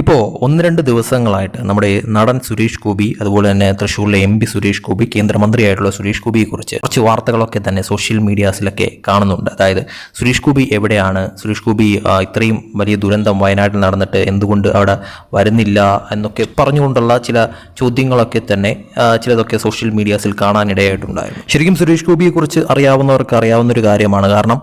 ഇപ്പോൾ ഒന്ന് രണ്ട് ദിവസങ്ങളായിട്ട് നമ്മുടെ നടൻ സുരേഷ് ഗോപി അതുപോലെ തന്നെ തൃശ്ശൂരിലെ എം പി സുരേഷ് ഗോപി കേന്ദ്രമന്ത്രിയായിട്ടുള്ള സുരേഷ് ഗോപിയെക്കുറിച്ച് കുറച്ച് വാർത്തകളൊക്കെ തന്നെ സോഷ്യൽ മീഡിയാസിലൊക്കെ കാണുന്നുണ്ട്. അതായത് സുരേഷ് ഗോപി എവിടെയാണ്? സുരേഷ് ഗോപി ഇത്രയും വലിയ ദുരന്തം വയനാട്ടിൽ നടന്നിട്ട് എന്തുകൊണ്ട് അവിടെ വരുന്നില്ല എന്നൊക്കെ പറഞ്ഞുകൊണ്ടുള്ള ചില ചോദ്യങ്ങളൊക്കെ തന്നെ ചിലതൊക്കെ സോഷ്യൽ മീഡിയാസിൽ കാണാനിടയായിട്ടുണ്ടായിരുന്നു. ശരിക്കും സുരേഷ് ഗോപിയെക്കുറിച്ച് അറിയാവുന്നവർക്ക് അറിയാവുന്ന ഒരു കാര്യമാണ്. കാരണം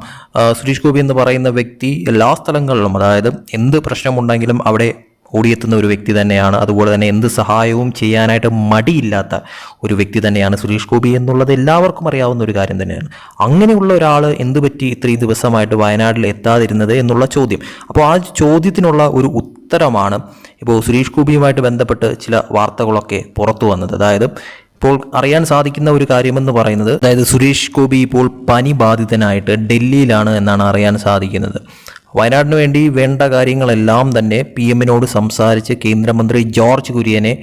സുരേഷ് ഗോപി എന്ന് പറയുന്ന വ്യക്തി എല്ലാ സ്ഥലങ്ങളിലും അതായത് എന്ത് പ്രശ്നമുണ്ടെങ്കിലും അവിടെ ഓടിയെത്തുന്ന ഒരു വ്യക്തി തന്നെയാണ്. അതുപോലെ തന്നെ എന്ത് സഹായവും ചെയ്യാനായിട്ട് മടിയില്ലാത്ത ഒരു വ്യക്തി തന്നെയാണ് സുരേഷ് ഗോപി എന്നുള്ളത് എല്ലാവർക്കും അറിയാവുന്ന ഒരു കാര്യം തന്നെയാണ്. അങ്ങനെയുള്ള ഒരാൾ എന്ത് പറ്റി ഇത്രയും ദിവസമായിട്ട് വയനാട്ടിൽ എത്താതിരുന്നത് എന്നുള്ള ചോദ്യം. അപ്പോൾ ആ ചോദ്യത്തിനുള്ള ഒരു ഉത്തരമാണ് ഇപ്പോൾ സുരേഷ് ഗോപിയുമായിട്ട് ബന്ധപ്പെട്ട് ചില വാർത്തകളൊക്കെ പുറത്തു വന്നത്. അതായത് ഇപ്പോൾ അറിയാൻ സാധിക്കുന്ന ഒരു കാര്യമെന്ന് പറയുന്നത് അതായത് സുരേഷ് ഗോപി ഇപ്പോൾ പനി ബാധിതനായിട്ട് ഡൽഹിയിലാണ് എന്നാണ് അറിയാൻ സാധിക്കുന്നത്. വയനാടിന് വേണ്ടി വേണ്ട കാര്യങ്ങളെല്ലാം തന്നെ പി എമ്മിനോട് സംസാരിച്ച് കേന്ദ്രമന്ത്രി ജോർജ് കുര്യനെ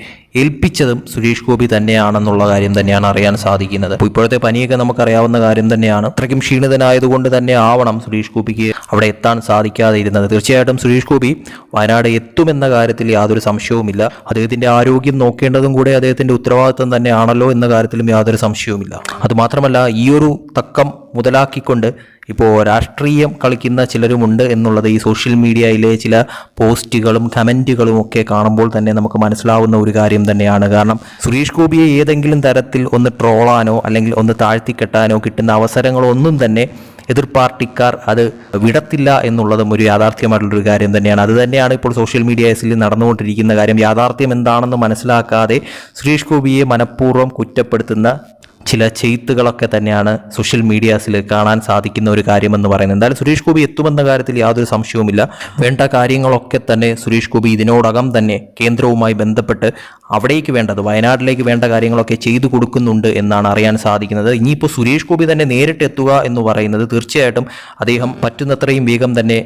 ഏൽപ്പിച്ചതും സുരേഷ് ഗോപി തന്നെയാണെന്നുള്ള കാര്യം തന്നെയാണ് അറിയാൻ സാധിക്കുന്നത്. ഇപ്പോഴത്തെ പനിയൊക്കെ നമുക്കറിയാവുന്ന കാര്യം തന്നെയാണ്. അത്രയ്ക്കും ക്ഷീണിതനായതുകൊണ്ട് തന്നെ ആവണം സുരേഷ് ഗോപിക്ക് അവിടെ എത്താൻ സാധിക്കാതെ ഇരുന്നത് തീർച്ചയായിട്ടും സുരേഷ് ഗോപി വയനാട് എത്തുമെന്ന കാര്യത്തിൽ യാതൊരു സംശയവുമില്ല. അദ്ദേഹത്തിന്റെ ആരോഗ്യം നോക്കേണ്ടതും കൂടെ അദ്ദേഹത്തിന്റെ ഉത്തരവാദിത്വം തന്നെയാണല്ലോ എന്ന കാര്യത്തിലും യാതൊരു സംശയവുമില്ല. അതുമാത്രമല്ല ഈ ഒരു തക്കം മുതലാക്കിക്കൊണ്ട് ഇപ്പോൾ രാഷ്ട്രീയം കളിക്കുന്ന ചിലരുമുണ്ട് എന്നുള്ളത് ഈ സോഷ്യൽ മീഡിയയിലെ ചില പോസ്റ്റുകളും കമന്റുകളും ഒക്കെ കാണുമ്പോൾ തന്നെ നമുക്ക് മനസ്സിലാവുന്ന ഒരു കാര്യം തന്നെയാണ്. കാരണം സുരേഷ് ഗോപിയെ ഏതെങ്കിലും തരത്തിൽ ഒന്ന് ട്രോളാനോ അല്ലെങ്കിൽ ഒന്ന് താഴ്ത്തിക്കെട്ടാനോ കിട്ടുന്ന അവസരങ്ങളോ ഒന്നും തന്നെ എതിർ പാർട്ടിക്കാർ അത് വിടത്തില്ല എന്നുള്ളതും ഒരു യാഥാർത്ഥ്യമായിട്ടുള്ളൊരു കാര്യം തന്നെയാണ്. അത് തന്നെയാണ് ഇപ്പോൾ സോഷ്യൽ മീഡിയസിൽ നടന്നുകൊണ്ടിരിക്കുന്ന കാര്യം. യാഥാർത്ഥ്യം എന്താണെന്ന് മനസ്സിലാക്കാതെ സുരേഷ് ഗോപിയെ മനഃപൂർവം കുറ്റപ്പെടുത്തുന്ന ചില ചെയ്ത്തുകളൊക്കെ തന്നെയാണ് സോഷ്യൽ മീഡിയാസിൽ കാണാൻ സാധിക്കുന്ന ഒരു കാര്യമെന്ന് പറയുന്നത്. എന്തായാലും സുരേഷ് ഗോപി എത്തുമെന്ന കാര്യത്തിൽ യാതൊരു സംശയവുമില്ല. വേണ്ട കാര്യങ്ങളൊക്കെ തന്നെ സുരേഷ് ഗോപി ഇതിനോടകം തന്നെ കേന്ദ്രവുമായി ബന്ധപ്പെട്ട് അവിടേക്ക് വേണ്ടത് വയനാട്ടിലേക്ക് വേണ്ട കാര്യങ്ങളൊക്കെ ചെയ്തു കൊടുക്കുന്നുണ്ട് എന്നാണ് അറിയാൻ സാധിക്കുന്നത്. ഇനിയിപ്പോൾ സുരേഷ് ഗോപി തന്നെ നേരിട്ട് എത്തുക എന്ന് പറയുന്നത് തീർച്ചയായിട്ടും അദ്ദേഹം പറ്റുന്നത്രയും വേഗം തന്നെ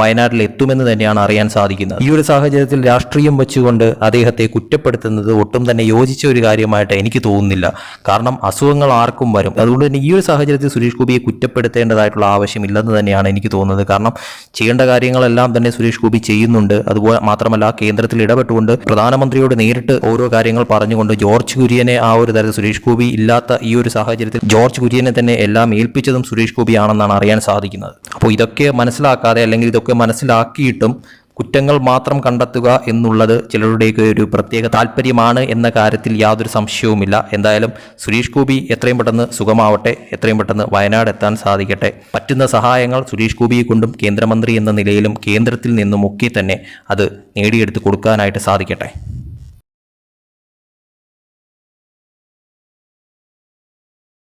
വയനാട്ടിൽ എത്തുമെന്ന് തന്നെയാണ് അറിയാൻ സാധിക്കുന്നത്. ഈ ഒരു സാഹചര്യത്തിൽ രാഷ്ട്രീയം വെച്ചുകൊണ്ട് അദ്ദേഹത്തെ കുറ്റപ്പെടുത്തുന്നത് ഒട്ടും തന്നെ യോജിച്ച ഒരു കാര്യമായിട്ട് എനിക്ക് തോന്നുന്നില്ല. കാരണം അസുഖങ്ങൾ ആർക്കും വരും. അതുകൊണ്ട് തന്നെ ഈ ഒരു സാഹചര്യത്തിൽ സുരേഷ് ഗോപിയെ കുറ്റപ്പെടുത്തേണ്ടതായിട്ടുള്ള ആവശ്യമില്ലെന്ന് തന്നെയാണ് എനിക്ക് തോന്നുന്നത്. കാരണം ചെയ്യേണ്ട കാര്യങ്ങളെല്ലാം തന്നെ സുരേഷ് ഗോപി ചെയ്യുന്നുണ്ട്. അതുപോലെ മാത്രമല്ല കേന്ദ്രത്തിൽ ഇടപെട്ടുകൊണ്ട് പ്രധാനമന്ത്രിയോട് നേരിട്ട് ഓരോ കാര്യങ്ങൾ പറഞ്ഞുകൊണ്ട് ജോർജ് കുര്യനെ ആ ഒരു തരത്തിൽ സുരേഷ് ഗോപി ഇല്ലാത്ത ഈ ഒരു സാഹചര്യത്തിൽ ജോർജ് കുര്യനെ തന്നെ എല്ലാം ഏൽപ്പിച്ചതും സുരേഷ് ഗോപിയാണെന്നാണ് അറിയാൻ സാധിക്കുന്നത്. അപ്പോൾ ഇതൊക്കെ മനസ്സിലാക്കാതെ അല്ലെങ്കിൽ ഇതൊക്കെ മനസ്സിലാക്കിയിട്ടും കുറ്റങ്ങൾ മാത്രം കണ്ടെത്തുക എന്നുള്ളത് ചിലരുടെയൊക്കെ ഒരു പ്രത്യേക താല്പര്യമാണ് എന്ന കാര്യത്തിൽ യാതൊരു സംശയവുമില്ല. എന്തായാലും സുരേഷ് ഗോപി എത്രയും പെട്ടെന്ന് സുഖമാവട്ടെ എത്രയും പെട്ടെന്ന് വയനാട് എത്താൻ സാധിക്കട്ടെ. പറ്റുന്ന സഹായങ്ങൾ സുരേഷ് ഗോപിയെ കൊണ്ടും കേന്ദ്രമന്ത്രി എന്ന നിലയിലും കേന്ദ്രത്തിൽ നിന്നുമൊക്കെ തന്നെ അത് നേടിയെടുത്ത് കൊടുക്കാനായിട്ട് സാധിക്കട്ടെ.